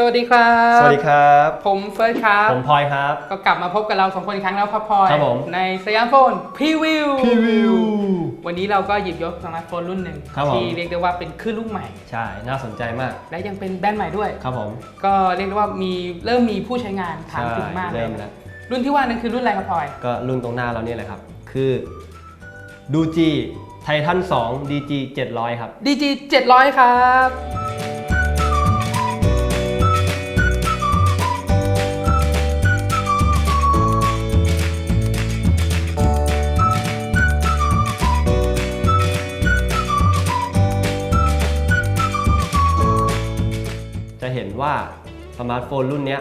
สวัสดีครับ สวัสดีครับ ผมเฟิร์สครับ ผมพลอยครับ ก็กลับมาพบกับเราสองคนอีกครั้งแล้วครับพลอยครับผมในสยามโฟนพรีวิวพรีวิว วันนี้เราก็หยิบยกสมาร์ทโฟนรุ่นหนึ่งครับผม ที่เรียกได้ว่าเป็นคลื่นลูกใหม่ ใช่ น่าสนใจมาก และยังเป็นแบรนด์ใหม่ด้วย ครับผมก็เรียกได้ว่ามีเริ่มมีผู้ใช้งานถามใช่ถึงมากเลเริ่ยมแล้ว รุ่นที่ว่านั้นคือรุ่นอะไรครับพลอย ก็รุ่นตรงหน้าเราเนี่ยแหละครับ คือดูจีไททัน2 DG 700 ครับ DG 700 ครับ สมาร์ทโฟนรุ่นเนี้ย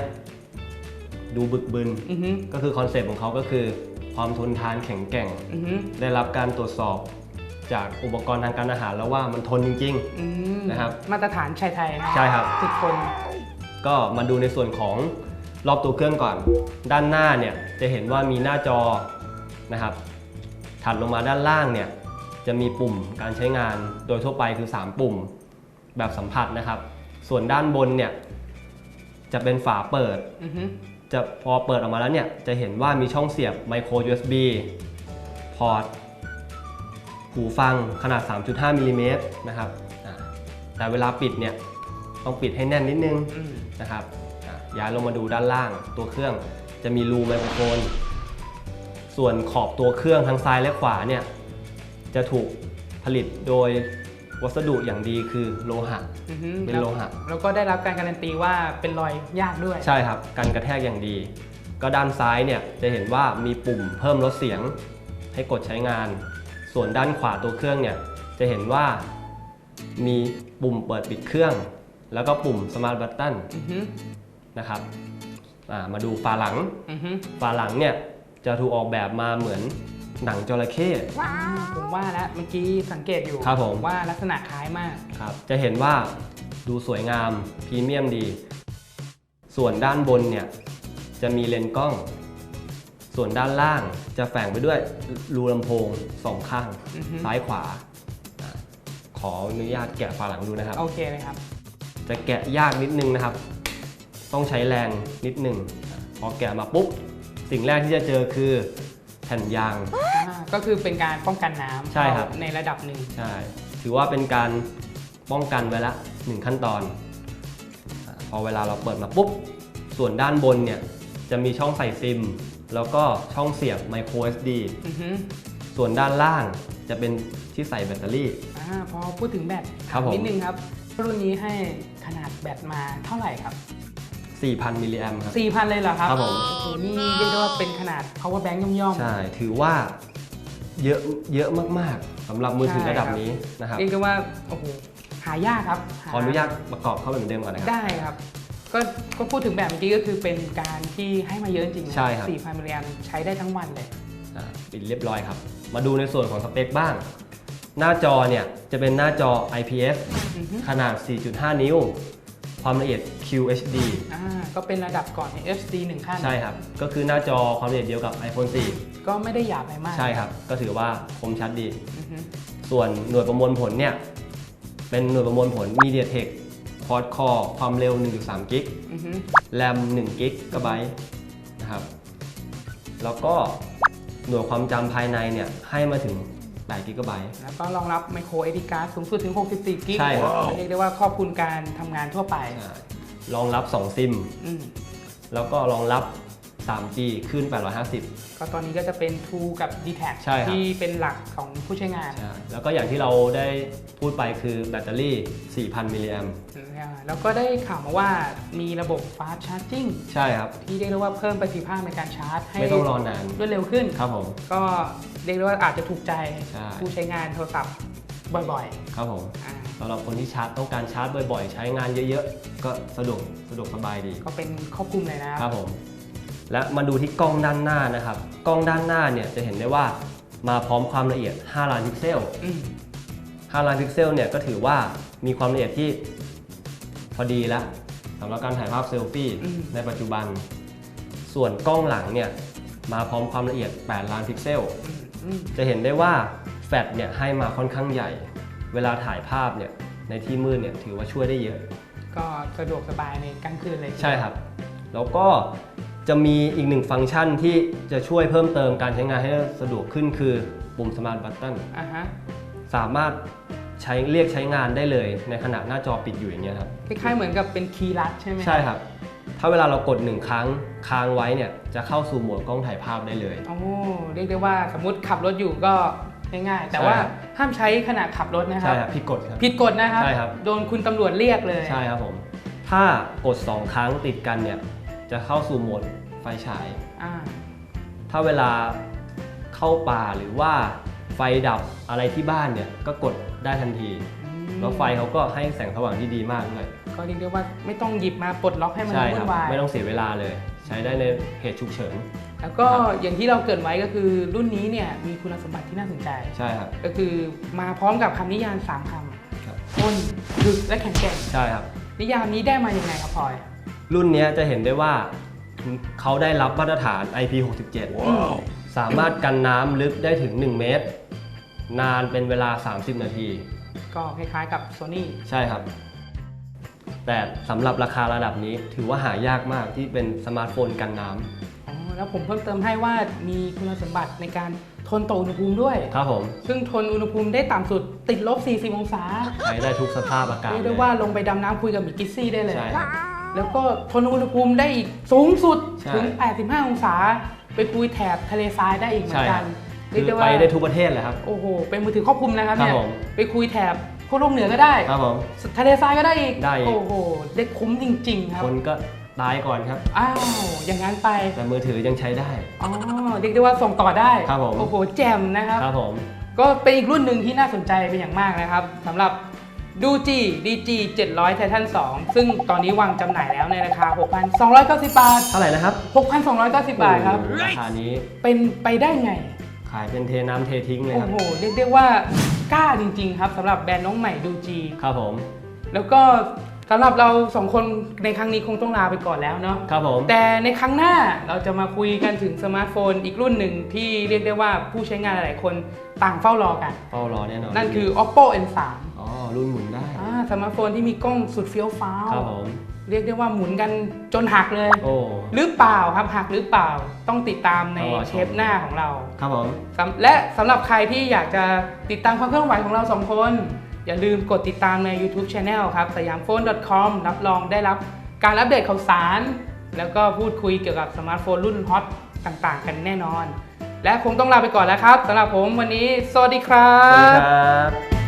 ดูบึกบึน อือฮึก็คือคอนเซปต์ของเขาก็คือ ความทนทานแข็งแกร่ง อือฮึได้รับการตรวจสอบจากอุปกรณ์ทางการอาหารแล้วว่ามันทนจริง อืมนะครับ มาตรฐานชายไทยนะใช่ครับทุกคนๆก็มาดูในส่วนของรอบตัวเครื่องก่อน ด้านหน้าเนี่ยจะเห็นว่ามีหน้าจอนะครับ ถัดลงมาด้านล่างเนี่ยจะมีปุ่มการใช้งานโดยทั่วไปคือ 3 ปุ่มแบบสัมผัสนะครับ ส่วนด้านบนเนี่ย จะเป็นฝาเปิด อือฮึจะพอเปิดออกมาแล้วเนี่ย จะเห็นว่ามีช่องเสียบ micro USB พอร์ตหูฟังขนาด 3.5มิลลิเมตรนะครับอ่าแต่เวลาปิดเนี่ย ต้องปิดให้แน่นนิดนึง อืมนะครับอะย้ายลงมาดูด้านล่างตัวเครื่องจะมีรูไมโครโฟน ส่วนขอบตัวเครื่องทางซ้ายและขวาเนี่ยจะถูกผลิตโดย วัสดุอย่างดีคือโลหะ อือฮึเป็นโลหะ แล้วก็ได้รับการการันตีว่าเป็นรอยยากด้วย ใช่ครับกันกระแทกอย่างดี ก็ด้านซ้ายเนี่ยจะเห็นว่ามีปุ่มเพิ่มลดเสียงให้กดใช้งาน ส่วนด้านขวาตัวเครื่องเนี่ยจะเห็นว่ามีปุ่มเปิดปิดเครื่อง แล้วก็ปุ่ม Smart Button อือฮึนะครับอ่ามาดูฝาหลัง อือฮึฝาหลังเนี่ยจะถูกออกแบบมาเหมือน หนังจระเข้ ว้าวผมว่าแล้วเมื่อกี้สังเกตอยู่ครับผม ว่าลักษณะคล้ายมาก ครับ จะเห็นว่าดูสวยงามพรีเมียมดี ส่วนด้านบนเนี่ยจะมีเลนส์กล้อง ส่วนด้านล่างจะแฝงไปด้วยรูลำโพงสองข้าง อือฮึ ซ้ายขวาอะขออนุญาตแกะฝาหลังดูนะครับ โอเคเลยครับ จะแกะยากนิดนึงนะครับ ต้องใช้แรงนิดนึงอะพอแกะมาปุ๊บ สิ่งแรกที่จะเจอคือแผ่นยางอ่า ก็คือเป็นการป้องกันน้ำใช่ครับ ในระดับหนึ่งใช่ ถือว่าเป็นการป้องกันไว้ละหนึ่งขั้นตอนอาพอเวลาเราเปิดมาปุ๊บ ส่วนด้านบนเนี่ย จะมีช่องใส่ซิม แล้วก็ช่องเสียบ micro SD อือฮึส่วนด้านล่างจะเป็นที่ใส่แบตเตอรี่ อ่าพอพูดถึงแบตครับผม นิดนึงครับ รุ่นนี้ให้ขนาดแบตมาเท่าไหร่ครับ 4,000 มิลลิแอมครับ 4,000 เลยเหรอครับครับผม โอ้โหนี่เรียกได้ว่าเป็นขนาด power bank ย่อมใช่ ถือว่า เยอะเยอะมากๆสำหรับมือถือระดับ นี้นะครับๆเรียกได้ว่าโอ้โหหายากครับหขออนุญาตประกอบเข้าไปเหมือนเดิมก่อนนะครับ ได้ครับ ก็ก็พูดถึงแบบเมื่อกี้ก็คือเป็นการที่ให้มาเยอะจริงๆนะใช่ครับ4,000มิลลิแอมใช้ได้ทั้งวันเลย อ่าปิดเรียบร้อยครับ มาดูในส่วนของสเปคบ้าง หน้าจอเนี่ยจะเป็นหน้าจอ IPS อือฮึ ขนาด 4.5 นิ้ว ความละเอียด QHD อ่าก็เป็นระดับก่อนใน HD หนึ่งขั้น ใช่ครับ ก็คือหน้าจอความละเอียดเดียวกับ iPhone ก็ไม่ได้หยาบอะไรมาก4 ใช่ครับ ก็ถือว่าคมชัดดี อือฮึส่วนหน่วยประมวลผลเนี่ย เป็นหน่วยประมวลผล MediaTek Quad Core ความเร็ว 1.3 กิก อือฮึแรม1กิกะไบต์นะครับ แล้วก็หน่วยความจำภายในเนี่ย ให้มาถึง 8กิกะไบต์ แล้วก็รองรับ micro SD card สูงสุดถึง 64 กิกใช่ครับ เรียกได้ว่าครอบคลุมการทำงานทั่วไปอ่ารองรับ 2 ซิม อืม แล้วก็รองรับ 3G ขึ้น 850 ก็ตอนนี้ก็จะเป็น True กับ d t a c ใช่ครับ ที่เป็นหลักของผู้ใช้งานใช่แล้วก็อย่างที่เราได้พูดไปคือแบตเตอรี่ 4,000 มิลลิแอมอ่าแล้วก็ได้ข่าวมาว่ามีระบบ fast charging ใช่ครับ ที่เรียกได้ว่าเพิ่มประสิทธิภาพในการชาร์จให้ไม่ต้องรอนาน รวดเร็วขึ้น ครับผม ก็เรียกได้ว่าอาจจะถูกใจใช่ ผู้ใช้งานโทรศัพท์บ่อยครับผมๆอ่าสำหรับคนที่ชาร์จต้องการชาร์จบ่อยๆ ใช้งานเยอะๆ ก็สะดวกสะดวกสบายดี ก็เป็นครอบคลุมเลยนะครับผม และมาดูที่กล้องด้านหน้านะครับ กล้องด้านหน้าเนี่ยจะเห็นได้ว่ามาพร้อมความละเอียด 5 ล้านพิกเซลอืม5ล้านพิกเซลเนี่ยก็ถือว่ามีความละเอียดที่พอดีแล้วสำหรับการถ่ายภาพเซลฟี่ในปัจจุบัน ส่วนกล้องหลังเนี่ยมาพร้อมความละเอียด 8 ล้านพิกเซลอืมอืมจะเห็นได้ว่าแฟลชเนี่ยให้มาค่อนข้างใหญ่ เวลาถ่ายภาพเนี่ยในที่มืดเนี่ยถือว่าช่วยได้เยอะกก็สะดวกสบายในกลางคืนเลย ใช่ครับ แล้วก็ จะมีอีกหนึ่งฟังก์ชันที่จะช่วยเพิ่มเติมการใช้งานให้สะดวกขึ้นคือปุ่ม Smart Button อ่าฮะสามารถใช้เรียกใช้งานได้เลยในขณะหน้าจอปิดอยู่อย่างเงี้ยครับคล้ายๆเหมือนกับเป็นคีย์ลัดใช่ไหมใช่ครับ ถ้าเวลาเรากดหนึ่งครั้งค้างไว้เนี่ยจะเข้าสู่โหมดกล้องถ่ายภาพได้เลย โอ้เรียกได้ว่าสมมติขับรถอยู่ก็ง่ายๆ แต่ใช่ว่าครับห้ามใช้ขณะขับรถนะครัใช่บ ครับผิดกฎครับ ผิดกฎนะครับ ใช่ครับ โดนคุณตำรวจเรียกเลย ใช่ครับผม ถ้ากด 2 ครั้งติดกันเนี่ย จะเข้าสู่โหมดไฟฉาย อ่า ถ้าเวลาเข้าป่าหรือว่าไฟดับอะไรที่บ้านเนี่ยก็กดได้ทันที อืมแล้วไฟเขาก็ให้แสงสว่างที่ดีมากด้วยก็เรียกได้ว่าไม่ต้องหยิบมาปลดล็อกให้มันใช่ควุ่รับนวาย ไม่ต้องเสียเวลาเลย ใช้ได้ในเหตุฉุกเฉิน แล้วก็ครับ อย่างที่เราเกริดไว้ก็คือรุ่นนี้เนี่ยมีคุณสมบัติที่น่าสนใจ ใช่ครับ ก็คือมาพร้อมกับคำนิยามสามคครับำทนดึกและแข็งแกร่ง ใช่ครับ นิยามนี้ได้มายังไงครับพลอย รุ่นเนี้ยจะเห็นได้ว่าเขาได้รับมาตรฐาน IP67 อืมสามารถกันน้ำลึกได้ถึง 1 เมตร นานเป็นเวลา 30 นาที ก็คล้ายๆกับ Sony ใช่ครับ แต่สำหรับราคาระดับนี้ถือว่าหายากมากที่เป็นสมาร์ทโฟนกันน้อ๋อแล้วผมเพิ่มเติมให้ว่ามีคุณสมบัติในการทนต่ออุณหภูมิด้วยำครับผม ซึ่งทนอุณหภูมิได้ต่ำสุดติดลบ 40 องศา ใช้ได้ทุกสภาพอากาศเรียกเลได้ยว่าลงไปดำน้ำคุยกับมิกกิซซี่ได้เลยใช่ครับ แล้วก็ทนอุณหภูมิได้อีกสูงสุดใช่ถึง 85 องศา ไปคุยแถบทะเลทรายได้อีกเหมือใช่นคกัรันบเรียคืกได้อว่าไปได้ทุกประเทศเลยครับ โอ้โห เป็นมือถือครอบคลุมนะครับเนี่ยครับผมไปคุยแถบขั้วโลกเหนือก็ได้ ครับผม ทะเลทรายก็ได้อีก ได้อีกโอ้โห ได้คุ้มจริง ๆ ครับ คนก็ตายก่อนครับ อ้าว อย่างนั้นไป แต่มือถือยังใช้ได้ อ๋อ เรียกได้ว่าส่งต่อได้ ครับผม โอ้โห แจ่มนะครับ ครับผม ก็เป็นอีกรุ่นหนึ่งที่น่าสนใจเป็นอย่างมากนะครับสำหรับ ดูจี DG 700 Titan 2 ซึ่งตอนนี้วางจำหน่ายแล้วในราคา 6,290 บาท เท่าไหร่นะครับ6,290 บาทครับโอ้โหราคานี้เป็นไปได้ไง ขายเป็นเทน้ำเททิ้งเลยโอ้ครับ โห เรียกได้ว่ากล้าจริง ๆ ครับสำหรับแบรนด์น้องใหม่ดูจี ครับผม แล้วก็ สำหรับเราสองคนในครั้งนี้คงต้องลาไปก่อนแล้วเนาะครับผม แต่ในครั้งหน้าเราจะมาคุยกันถึงสมาร์ทโฟนอีกรุ่นหนึ่งที่เรียกได้ว่าผู้ใช้งานหลายๆคนต่างเฝ้ารอกัน เฝ้ารอแน่นอนนั่นคือ oppo n3 อ๋อรุ่นหมุนได้อ่าสมาร์ทโฟนที่มีกล้องสุดเฟี้ยวฟ้าวครับผมเรียกได้ว่าหมุนกันจนหักเลย โอ้หรือเปล่าครับหักหรือเปล่าต้องติดตามในต้องรอชมเทปหน้าของเรา ครับผมสำและสำหรับใครที่อยากจะติดตามความเคลื่อนไหวของเราสองคน อย่าลืมกดติดตามใน YouTube Channel ครับสยามโฟน .com รับรองได้รับการอัปเดตข่าวสาร แล้วก็พูดคุยเกี่ยวกับสมาร์ทโฟนรุ่นฮอตต่างๆ กันแน่นอน และคงต้องลาไปก่อนแล้วครับสำหรับผมวันนี้ สวัสดีครัสวัสดีครับ